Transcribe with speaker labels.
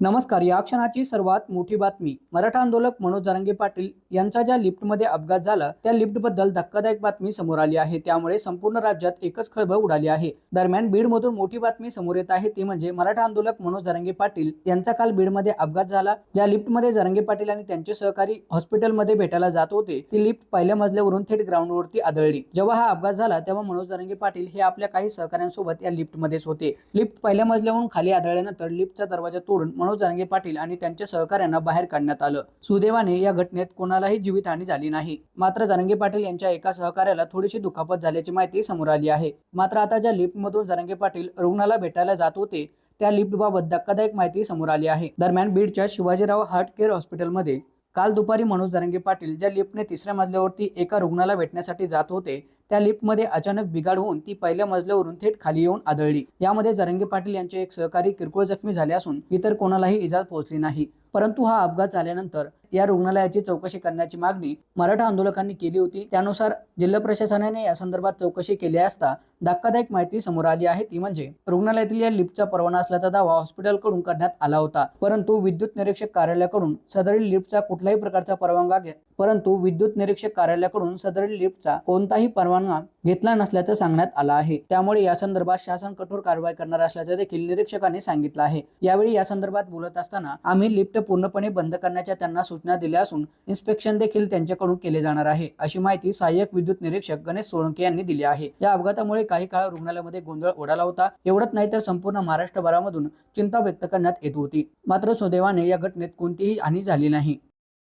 Speaker 1: नमस्कार या क्षणाची सर्वात मोठी बातमी. मराठा आंदोलक मनोज जरांगे पाटील यांचा ज्या लिफ्टमध्ये अपघात झाला त्या लिफ्टबद्दल धक्कादायक बातमी समोर आली आहे. त्यामुळे संपूर्ण राज्यात एकच खळबळ उडाली आहे. दरम्यान बीडमधून मोठी बातमी समोर येत आहे. ती म्हणजे मराठा आंदोलक मनोज जरांगे पाटील यांचा काल बीडमध्ये अपघात झाला. ज्या लिफ्टमध्ये जरांगे पाटील आणि त्यांचे सहकारी हॉस्पिटलमध्ये भेटायला जात होते ती लिफ्ट पहिल्या मजल्यावरून थेट ग्राउंडवरती आदळली. जेव्हा हा अपघात झाला तेव्हा मनोज जरांगे पाटील हे आपल्या काही सहकाऱ्यांसोबत या लिफ्टमध्येच होते. लिफ्ट पहिल्या मजल्यावरून खाली आदळल्यानंतर लिफ्टचा दरवाजा तोडून मनोज जरांगे पाटील आणि त्यांच्या सहकाऱ्यांना बाहेर काढण्यात आलं. सुदैवाने या घटनेत कोणालाही जीवितहानी झाली नाही. मात्र जरांगे पाटील यांच्या एका सहकार्याला थोडीशी दुखापत झाल्याची माहिती समोर आली आहे. मात्र आता ज्या लिफ्टमधून जरांगे पाटील रुग्णाला भेटायला जात होते त्या लिफ्टबाबत धक्कादायक माहिती समोर आली आहे. दरम्यान बीडच्या शिवाजीराव हार्ट केअर हॉस्पिटलमध्ये काल दुपारी मनोज जरंगे पाटील ज्या लिफ्टने तिसऱ्या मजल्यावरती एका रुग्णाला भेटण्यासाठी जात होते त्या लिफ्टमध्ये अचानक बिघाड होऊन ती पहिल्या मजल्यावरून थेट खाली येऊन आदळली. यामध्ये जरंगे पाटील यांचे एक सहकारी किरकोळ जखमी झाले असून इतर कोणालाही इजा पोहोचली नाही. परंतु हा अपघात झाल्यानंतर या रुग्णालयाची चौकशी करण्याची मागणी मराठा आंदोलकांनी केली होती. त्यानुसार जिल्हा प्रशासनाने या संदर्भात चौकशी केली असता धक्कादायक माहिती समोर आली आहे. ती म्हणजे रुग्णालयातील या लिफ्टचा परवाना असल्याचा दावा हॉस्पिटलकडून करण्यात आला होता. परंतु विद्युत निरीक्षक कार्यालयाकडून सदरील लिफ्टचा कुठल्याही प्रकारचा परवानगा घे परंतु विद्युत निरीक्षक कार्यालयाकडून सदरील लिफ्टचा कोणताही परवानगा घेतला नसल्याचं सांगण्यात आलं आहे. त्यामुळे या संदर्भात शासन कठोर कारवाई करणार असल्याचं देखील निरीक्षकांनी सांगितलं आहे. यावेळी या संदर्भात बोलत असताना आम्ही लिफ्ट पूर्णपणे बंद करण्याच्या त्यांना सूचना दिल्या असून इन्स्पेक्शन देखील त्यांच्याकडून केले जाणार आहे अशी माहिती सहाय्यक विद्युत निरीक्षक गणेश सोळंके यांनी दिली आहे. या अपघातामुळे काही काळ रुग्णालयामध्ये गोंधळ उडाला होता एवढंच नाही तर संपूर्ण महाराष्ट्रभरामधून चिंता व्यक्त करण्यात येत होती. मात्र सुदैवाने या घटनेत कोणतीही हानी झाली नाही.